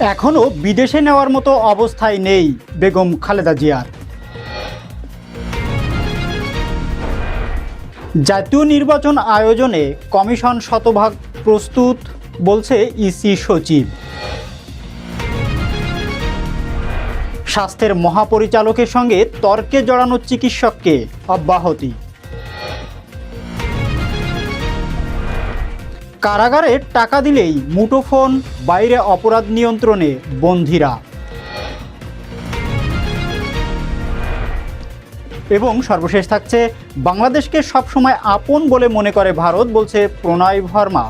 এখনও বিদেশে নেওয়ার মতো অবস্থায় নেই বেগম খালেদা জিয়ার। জাতীয় নির্বাচন আয়োজনে কমিশন শতভাগ প্রস্তুত, বলছে ইসি সচিব। স্বাস্থ্যের মহাপরিচালকের সঙ্গে তর্কে জড়ানো চিকিৎসককে অব্যাহতি। কারাগারে টাকা দিলেই মুঠোফোন, বাইরে অপরাধ নিয়ন্ত্রণে বন্ধিরা। এবং সর্বশেষ থাকছে, বাংলাদেশকে সবসময় আপন বলে মনে করে ভারত, বলছে প্রণয় ভার্মা।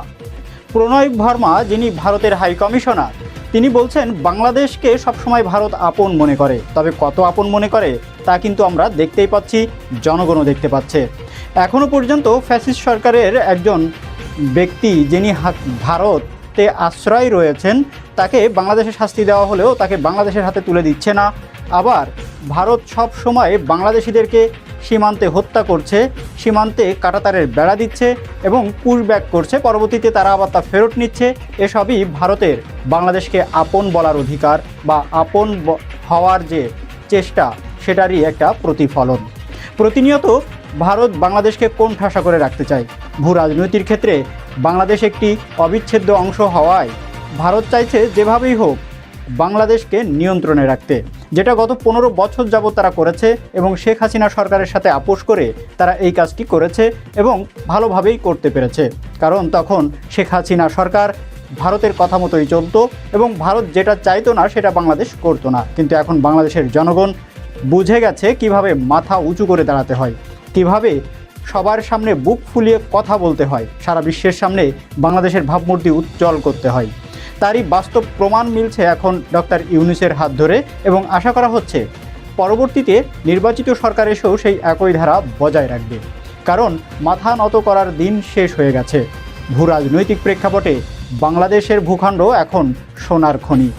প্রণয় ভার্মা, যিনি ভারতের হাই কমিশনার, তিনি বলছেন, বাংলাদেশকে সবসময় ভারত আপন মনে করে। তবে কত আপন মনে করে, তা কিন্তু আমরা দেখতেই পাচ্ছি, জনগণও দেখতে পাচ্ছে। এখনও পর্যন্ত ফ্যাসিস্ট সরকারের একজন ব্যক্তি যিনি ভারতে আশ্রয় রয়েছেন, তাকে বাংলাদেশে শাস্তি দেওয়া হলেও তাকে বাংলাদেশের হাতে তুলে দিচ্ছে না। আবার ভারত সব সময় বাংলাদেশিদেরকে সীমান্তে হত্যা করছে, সীমান্তে কাটাতারের বেড়া দিচ্ছে এবং পুশব্যাক করছে। পরবর্তীতে তারা আবার তা ফেরত নিচ্ছে। এসবই ভারতের বাংলাদেশকে আপন বলার অধিকার বা আপন হওয়ার যে চেষ্টা, সেটারই একটা প্রতিফলন। প্রতিনিয়ত ভারত বাংলাদেশকে কোণ ঠাসা করে রাখতে চায়। ভূ রাজনীতির ক্ষেত্রে বাংলাদেশ একটি অবিচ্ছেদ্য অংশ হওয়ায় ভারত চাইছে যেভাবেই হোক বাংলাদেশকে নিয়ন্ত্রণে রাখতে। যেটা গত পনেরো বছর যাবৎ তারা করেছে এবং শেখ হাসিনা সরকারের সাথে আপোষ করে তারা এই কাজটি করেছে এবং ভালোভাবেই করতে পেরেছে। কারণ তখন শেখ হাসিনা সরকার ভারতের কথা মতোই চলতো এবং ভারত যেটা চাইতো না সেটা বাংলাদেশ করতো না। কিন্তু এখন বাংলাদেশের জনগণ বুঝে গেছে কীভাবে মাথা উঁচু করে দাঁড়াতে হয়, কীভাবে সবার সামনে বুক ফুলিয়ে কথা বলতে হয়। সারা বিশ্বের সামনে বাংলাদেশের ভাবমূর্তি উজ্জ্বল করতে হয়। তারই বাস্তব প্রমাণ মিলছে এখন ডক্টর ইউনুসের হাত ধরে এবং আশা করা হচ্ছে পরবর্তীতে নির্বাচিত সরকার এসেও সেই একই ধারা বজায় রাখবে। কারণ মাথা নত করার দিন শেষ হয়ে গেছে। ভূ রাজনৈতিক প্রেক্ষাপটে বাংলাদেশের ভূখণ্ড এখন সোনার খনি।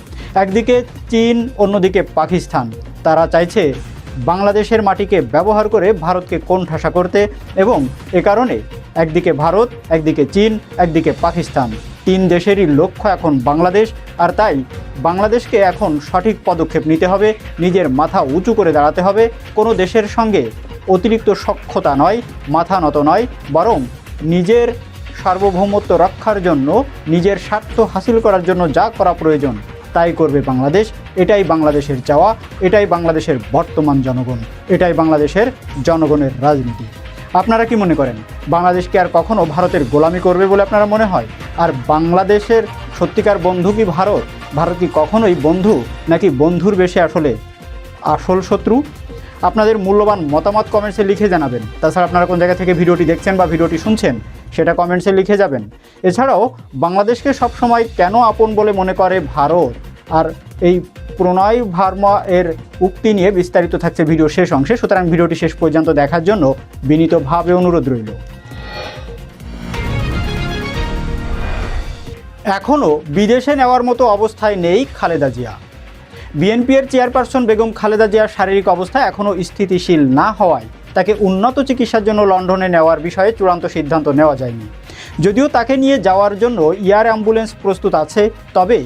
একদিকে চীন, অন্যদিকে পাকিস্তান। তারা চাইছে বাংলাদেশের মাটিকে ব্যবহার করে ভারতকে কোণঠাসা করতে এবং এ কারণে একদিকে ভারত, একদিকে চীন, একদিকে পাকিস্তান। তিন দেশেরই লক্ষ্য এখন বাংলাদেশ, আর তাই বাংলাদেশকে এখন সঠিক পদক্ষেপ নিতে হবে, নিজের মাথা উঁচু করে দাঁড়াতে হবে। কোনো দেশের সঙ্গে অতিরিক্ত সক্ষতা নয়, মাথা নত নয়, বরং নিজের সার্বভৌমত্ব রক্ষার জন্য, নিজের স্বার্থ হাসিল করার জন্য যা করা প্রয়োজন। তাই করবে বাংলাদেশ। এটাই বাংলাদেশের চাওয়া, এটাই বাংলাদেশের বর্তমান জনগণ, এটাই বাংলাদেশের জনগণের রাজনীতি। আপনারা কি মনে করেন, বাংলাদেশকে আর কখনও ভারতের গোলামি করবে বলে আপনারা মনে হয়? আর বাংলাদেশের সত্যিকার বন্ধু কি ভারত? ভারত কি কখনোই বন্ধু নাকি বন্ধুর বেশি আসলে আসল শত্রু? আপনাদের মূল্যবান মতামত কমেন্টসে লিখে জানাবেন। তাছাড়া আপনারা কোন জায়গা থেকে ভিডিওটি দেখছেন বা ভিডিওটি শুনছেন, সেটা কমেন্টসে লিখে যাবেন। এছাড়াও, বাংলাদেশকে সবসময় কেন আপন বলে মনে করে ভারত? আর এই প্রণয় ভার্মা এর উক্তি নিয়ে বিস্তারিত থাকছে ভিডিও শেষ অংশে। সুতরাং ভিডিওটি শেষ পর্যন্ত দেখার জন্য বিনীতভাবে অনুরোধ রইল। এখনও বিদেশে নেওয়ার মতো অবস্থায় নেই খালেদা জিয়া। বিএনপির চেয়ারপারসন বেগম খালেদা জিয়ার শারীরিক অবস্থা এখনও স্থিতিশীল না হওয়ায় তাকে উন্নত চিকিৎসার জন্য লন্ডনে নেওয়ার বিষয়ে চূড়ান্ত সিদ্ধান্ত নেওয়া যায়নি। যদিও তাকে নিয়ে যাওয়ার জন্য ইয়ার অ্যাম্বুলেন্স প্রস্তুত আছে, তবে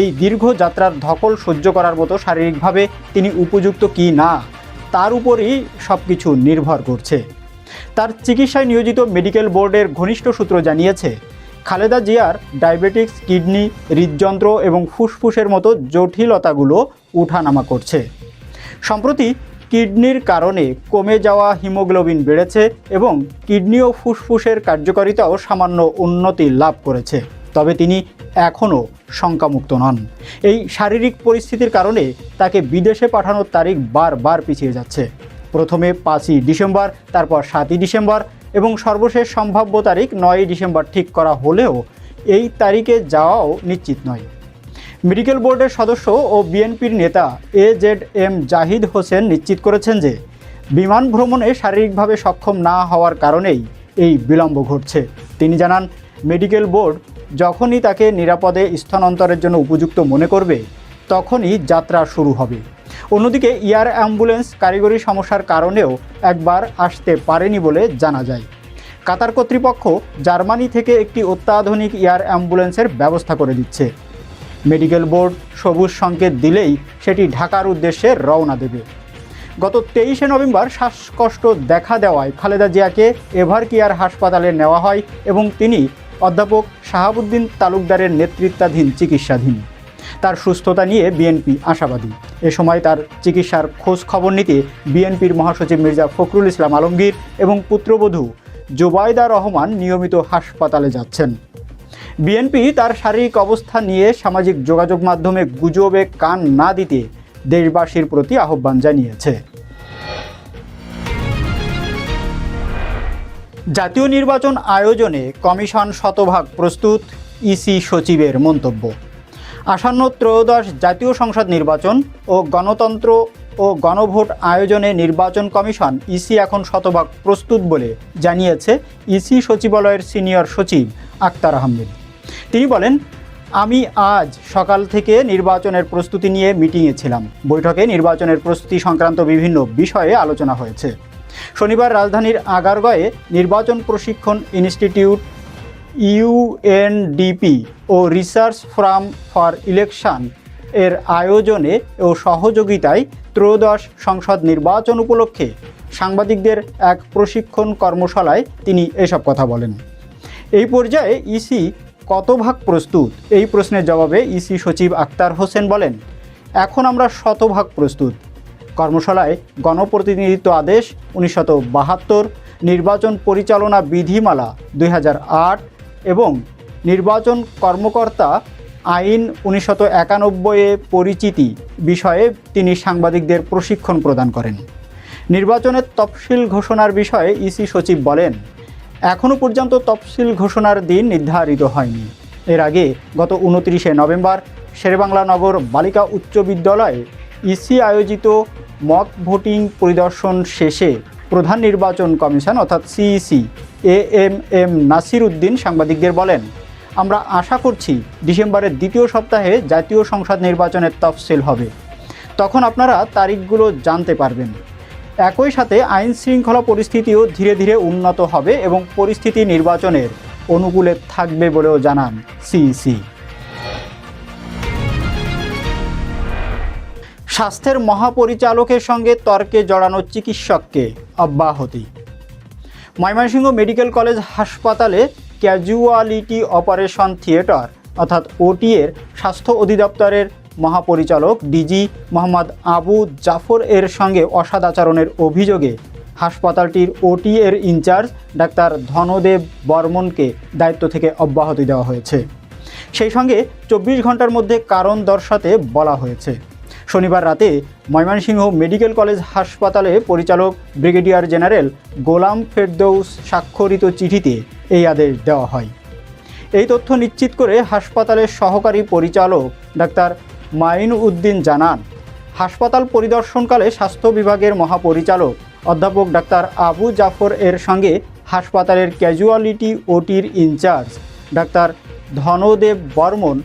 এই দীর্ঘ যাত্রার ধকল সহ্য করার মতো শারীরিকভাবে তিনি উপযুক্ত কি না, তার উপরই সব কিছু নির্ভর করছে। তার চিকিৎসায় নিয়োজিত মেডিকেল বোর্ডের ঘনিষ্ঠ সূত্র জানিয়েছে খালেদা জিয়ার ডায়াবেটিক্স, কিডনি, হৃদযন্ত্র এবং ফুসফুসের মতো জটিলতাগুলো উঠানামা করছে। সম্প্রতি কিডনির কারণে কমে যাওয়া হিমোগ্লোবিন বেড়েছে এবং কিডনি ও ফুসফুসের কার্যকারিতাও সামান্য উন্নতি লাভ করেছে। তবে তিনি এখনও শঙ্কামুক্ত নন। এই শারীরিক পরিস্থিতির কারণে তাকে বিদেশে পাঠানোর তারিখ বারবার পিছিয়ে যাচ্ছে। প্রথমে পাঁচই ডিসেম্বর, তারপর সাতই ডিসেম্বর এবং সর্বশেষ সম্ভাব্য তারিখ নয়ই ডিসেম্বর ঠিক করা হলেও এই তারিখে যাওয়াও নিশ্চিত নয়। মেডিকেল বোর্ডের সদস্য ও বিএনপির নেতা A Z M Zahid Hossain নিশ্চিত করেছেন যে বিমান ভ্রমণে শারীরিকভাবে সক্ষম না হওয়ার কারণেই এই বিলম্ব ঘটছে। তিনি জানান, মেডিকেল বোর্ড যখনই তাকে নিরাপদে স্থানান্তরের জন্য উপযুক্ত মনে করবে, তখনই যাত্রা শুরু হবে। অন্যদিকে এয়ার অ্যাম্বুলেন্স কারিগরি সমস্যার কারণেও একবার আসতে পারেনি বলে জানা যায়। কাতার কর্তৃপক্ষ জার্মানি থেকে একটি অত্যাধুনিক এয়ার অ্যাম্বুলেন্সের ব্যবস্থা করে দিচ্ছে। মেডিকেল বোর্ড সবুজ সংকেত দিলেই সেটি ঢাকার উদ্দেশ্যে রওনা দেবে। গত তেইশে নভেম্বর শ্বাসকষ্ট দেখা দেওয়ায় খালেদা জিয়াকে এভার কেয়ার হাসপাতালে নেওয়া হয় এবং তিনি অধ্যাপক শাহাবুদ্দিন তালুকদারের নেতৃত্বাধীন চিকিৎসাধীন। তার সুস্থতা নিয়ে বিএনপি আশাবাদী। এ সময় তার চিকিৎসার খোঁজ খবর নিতে বিএনপির মহাসচিব মির্জা ফখরুল ইসলাম আলমগীর এবং পুত্রবধূ জোবায়দা রহমান নিয়মিত হাসপাতালে যাচ্ছেন। বিএনপি তার শারীরিক অবস্থা নিয়ে সামাজিক যোগাযোগ মাধ্যমে গুজবে কান না দিতে দেশবাসীর প্রতি আহ্বান জানিয়েছে। জাতীয় নির্বাচন আয়োজনে কমিশন শতভাগ প্রস্তুত, ইসি সচিবের মন্তব্য। আসন্ন ত্রয়োদশ জাতীয় সংসদ নির্বাচন ও গণতন্ত্র ও গণভোট আয়োজনে নির্বাচন কমিশন ইসি এখন শতভাগ প্রস্তুত বলে জানিয়েছে ইসি সচিবালয়ের সিনিয়র সচিব আক্তার আহমেদ। তিনি বলেন, আমি আজ সকাল থেকে নির্বাচনের প্রস্তুতি নিয়ে মিটিংয়ে ছিলাম বৈঠকে নির্বাচনের প্রস্তুতি সংক্রান্ত বিভিন্ন বিষয়ে আলোচনা হয়েছে। শনিবার রাজধানীর আগারগয়ে নির্বাচন প্রশিক্ষণ ইনস্টিটিউট ইউএনডিপি ও রিসার্চ ফ্রাম ফর ইলেকশন এর আয়োজনে ও সহযোগিতায় ত্রয়োদশ সংসদ নির্বাচন উপলক্ষে সাংবাদিকদের এক প্রশিক্ষণ কর্মশালায় তিনি এসব কথা বলেন। এই পর্যায়ে ইসি কত ভাগ প্রস্তুত? এই প্রশ্নের জবাবে ইসি সচিব আক্তার হোসেন বলেন, এখন আমরা শতভাগ প্রস্তুত। কর্মশালায় গণপ্রতিনিধিত্ব আদেশ বাহাত্তর, নির্বাচন পরিচালনা বিধিমালা দু হাজার আট এবং নির্বাচন কর্মকর্তা আইন উনিশশত একানব্বইয়ে পরিচিতি বিষয়ে তিনি সাংবাদিকদের প্রশিক্ষণ প্রদান করেন। নির্বাচনের তফসিল ঘোষণার বিষয়ে ইসি সচিব বলেন এখনও পর্যন্ত তফসিল ঘোষণার দিন নির্ধারিত হয়নি। এর আগে গত উনত্রিশে নভেম্বর শেরেবাংলা নগর বালিকা উচ্চ বিদ্যালয়ে ইসি আয়োজিত মক ভোটিং পরিদর্শন শেষে প্রধান নির্বাচন কমিশন, অর্থাৎ CEC A M M Nasir Uddin সাংবাদিকদের বলেন, আমরা আশা করছি ডিসেম্বরের দ্বিতীয় সপ্তাহে জাতীয় সংসদ নির্বাচনের তফসিল হবে। তখন আপনারা তারিখগুলো জানতে পারবেন। একই সাথে আইন শৃঙ্খলা পরিস্থিতিও ধীরে ধীরে উন্নত হবে এবং পরিস্থিতি নির্বাচনের অনুকূলে থাকবে বলেও জানান সিইসি স্বাস্থ্যের মহাপরিচালকের সঙ্গে তর্কে জড়ানো চিকিৎসককে অব্যাহতি। ময়মনসিংহ মেডিকেল কলেজ হাসপাতালে ক্যাজুয়ালিটি অপারেশন থিয়েটার, অর্থাৎ ওটি এর স্বাস্থ্য অধিদপ্তরের মহাপরিচালক ডিজি মোহাম্মদ আবু জাফর এর সঙ্গে অসদাচরণের অভিযোগে হাসপাতালটির ওটি এর ইনচার্জ ডাক্তার ধনদেব বর্মনকে দায়িত্ব থেকে অব্যাহতি দেওয়া হয়েছে। সেই সঙ্গে চব্বিশ ঘণ্টার মধ্যে কারণ দর্শাতে বলা হয়েছে। শনিবার রাতে ময়মনসিংহ মেডিকেল কলেজ হাসপাতালে পরিচালক ব্রিগেডিয়ার জেনারেল গোলাম ফেরদৌস স্বাক্ষরিত চিঠিতে এই আদেশ দেওয়া হয়। এই তথ্য নিশ্চিত করে হাসপাতালের সহকারী পরিচালক ডাক্তার মাইন উদ্দিন জানান, হাসপাতাল পরিদর্শনকালে স্বাস্থ্য বিভাগের মহাপরিচালক অধ্যাপক ডাক্তার আবু জাফর এর সঙ্গে হাসপাতালের ক্যাজুয়ালিটি ওটির ইনচার্জ ডাক্তার ধনদেব বর্মন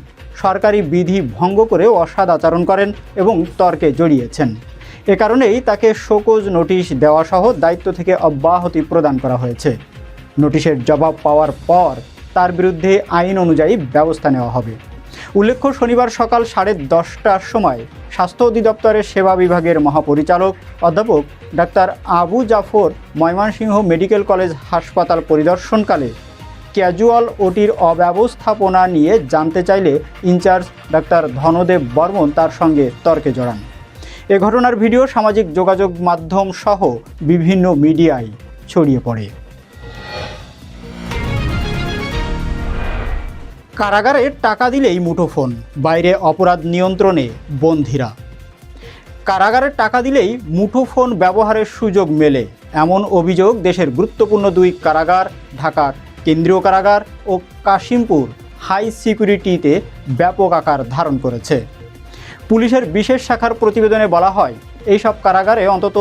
সরকারি বিধি ভঙ্গ করে আচরণ করেন এবং তর্কে জড়িয়েছেন। এ কারণেই তাকে শোকজ নোটিশ দেওয়াসহ দায়িত্ব থেকে অব্যাহতি প্রদান করা হয়েছে। নোটিশের জবাব পাওয়ার পর তার বিরুদ্ধে আইন অনুযায়ী ব্যবস্থা নেওয়া হবে। উল্লেখ্য, শনিবার সকাল সাড়ে দশটার সময় স্বাস্থ্য অধিদপ্তরের সেবা বিভাগের মহাপরিচালক অধ্যাপক doctor Abu Jafar Mymensingh medical college হাসপাতাল পরিদর্শনকালে ক্যাজুয়াল ওটির অব্যবস্থাপনা নিয়ে জানতে চাইলে ইনচার্জ ডাক্তার ধনদেব বর্মন তার সঙ্গে তর্কে জড়ান। এ ঘটনার ভিডিও সামাজিক যোগাযোগ মাধ্যম সহ বিভিন্ন মিডিয়ায় ছড়িয়ে পড়ে। কারাগারে টাকা দিলেই মুঠোফোন, বাইরে অপরাধ নিয়ন্ত্রণে বন্ধিরা। কারাগারে টাকা দিলেই মুঠোফোন ব্যবহারের সুযোগ মেলে, এমন অভিযোগ দেশের গুরুত্বপূর্ণ দুই কারাগার, ঢাকার কেন্দ্রীয় কারাগার ও কাশিমপুর হাই সিকিউরিটিতে ব্যাপক আকার ধারণ করেছে। পুলিশের বিশেষ শাখার প্রতিবেদনে বলা হয়, এইসব কারাগারে অন্তত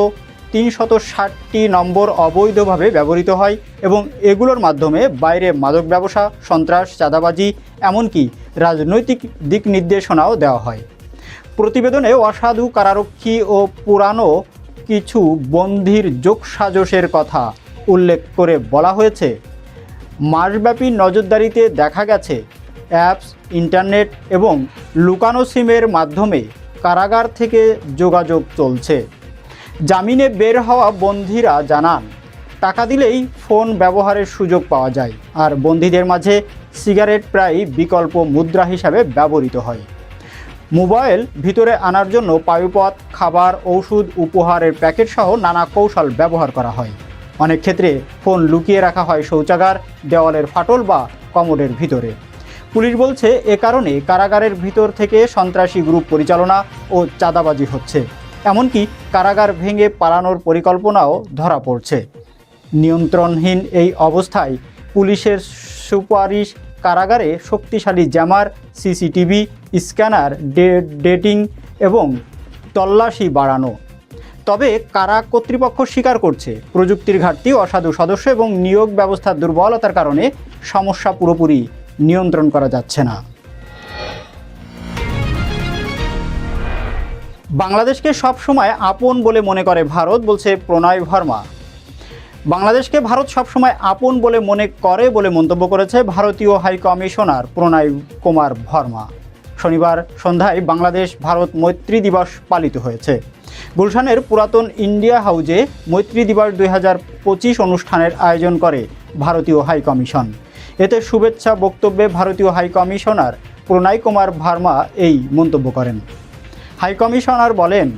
তিনশত ষাটটি নম্বর অবৈধভাবে ব্যবহৃত হয় এবং এগুলোর মাধ্যমে বাইরে মাদক ব্যবসা, সন্ত্রাস, চাঁদাবাজি, এমনকি রাজনৈতিক দিক নির্দেশনাও দেওয়া হয়। প্রতিবেদনে অসাধু কারারক্ষী ও পুরানো কিছু বন্দির যোগসাজশের কথা উল্লেখ করে বলা হয়েছে মাসব্যাপী নজরদারিতে দেখা গেছে অ্যাপস, ইন্টারনেট এবং লুকানো সিমের মাধ্যমে কারাগার থেকে যোগাযোগ চলছে। জামিনে বের হওয়া বন্দীরা জানান, টাকা দিলেই ফোন ব্যবহারের সুযোগ পাওয়া যায় আর বন্দীদের মাঝে সিগারেট প্রায় বিকল্প মুদ্রা হিসাবে ব্যবহৃত হয়। মোবাইল ভিতরে আনার জন্য পায়ুপথ খাবার, ঔষধ, উপহারের প্যাকেট সহ নানা কৌশল ব্যবহার করা হয়। অনেক ক্ষেত্রে ফোন লুকিয়ে রাখা হয় শৌচাগার, দেওয়ালের ফাটল বা কমোডের ভিতরে। পুলিশ বলছে, এ কারণে কারাগারের ভিতর থেকে সন্ত্রাসী গ্রুপ পরিচালনা ও চাঁদাবাজি হচ্ছে। এমনকি কারাগার ভেঙে পালানোর পরিকল্পনাও ধরা পড়ছে। নিয়ন্ত্রণহীন এই অবস্থায় পুলিশের সুপারিশ কারাগারে শক্তিশালী জ্যামার, সিসিটিভি, স্ক্যানার ডেটিং এবং তল্লাশি বাড়ানো। তবে কারা কর্তৃপক্ষ স্বীকার করছে? প্রযুক্তির ঘাটতি, অসাধু সদস্য এবং নিয়োগ ব্যবস্থার দুর্বলতার কারণে সমস্যা পুরোপুরি নিয়ন্ত্রণ করা যাচ্ছে না। বাংলাদেশকে সবসময় আপন বলে মনে করে ভারত, বলছে প্রণয় ভার্মা। বাংলাদেশকে ভারত সবসময় আপন বলে মনে করে বলে মন্তব্য করেছে ভারতীয় হাই কমিশনার প্রণয় কুমার ভার্মা। শনিবার সন্ধ্যায় বাংলাদেশ ভারত মৈত্রী দিবস পালিত হয়েছে। গুলশানের পুরাতন ইন্ডিয়া হাউজে মৈত্রী দিবস দুই হাজার পঁচিশ অনুষ্ঠানের আয়োজন করে ভারতীয় হাই কমিশন। এতে শুভেচ্ছা বক্তব্যে ভারতীয় হাই কমিশনার প্রণয় কুমার ভার্মা এই মন্তব্য করেন। হাই কমিশনার বলেন,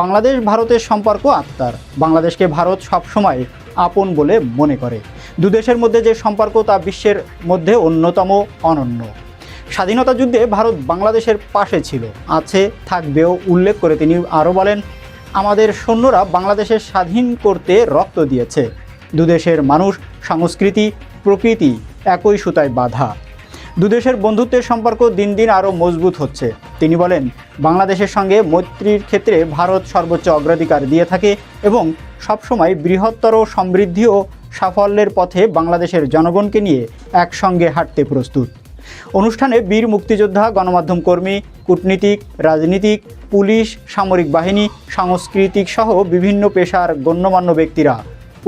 বাংলাদেশ ভারতের সম্পর্ক আত্মার। বাংলাদেশকে ভারত সবসময় আপন বলে মনে করে। দুদেশের মধ্যে যে সম্পর্ক তা বিশ্বের মধ্যে অন্যতম অনন্য। স্বাধীনতা যুদ্ধে ভারত বাংলাদেশের পাশে ছিল। আছে, থাকবেও, উল্লেখ করে তিনি আরও বলেন আমাদের সৈন্যরা বাংলাদেশের স্বাধীন করতে রক্ত দিয়েছে। দুদেশের মানুষ সংস্কৃতি, প্রকৃতি একই সুতায় বাঁধা। দুদেশের বন্ধুত্বের সম্পর্ক দিন দিন আরও মজবুত হচ্ছে। তিনি বলেন, বাংলাদেশের সঙ্গে মৈত্রীর ক্ষেত্রে ভারত সর্বোচ্চ অগ্রাধিকার দিয়ে থাকে এবং সবসময় বৃহত্তর সমৃদ্ধি ও সাফল্যের পথে বাংলাদেশের জনগণকে নিয়ে একসঙ্গে হাঁটতে প্রস্তুত। অনুষ্ঠানে বীর মুক্তিযোদ্ধা, গণমাধ্যম কর্মী কূটনীতিক, রাজনীতিক, পুলিশ, সামরিক বাহিনী, সাংস্কৃতিক সহ বিভিন্ন পেশার গণ্যমান্য ব্যক্তিরা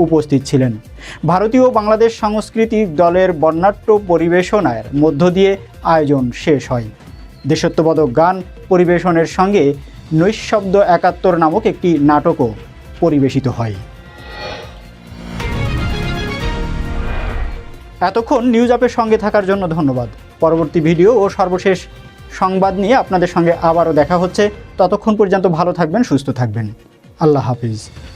উপস্থিত ছিলেন। ভারতীয় বাংলাদেশ সাংস্কৃতিক দলের বর্ণাঢ্য পরিবেশনার মধ্য দিয়ে আয়োজন শেষ হয়। দেশত্ববোধক গান পরিবেশনের সঙ্গে নৈশব্দ একাত্তর নামক একটি নাটকও পরিবেশিত হয়। এতক্ষণ নিউজ আপের সঙ্গে থাকার জন্য ধন্যবাদ। পরবর্তী ভিডিও ও সর্বশেষ সংবাদ নিয়ে আপনাদের সঙ্গে আবারও দেখা হচ্ছে। ততক্ষণ পর্যন্ত ভালো থাকবেন, সুস্থ থাকবেন। আল্লাহ হাফিজ।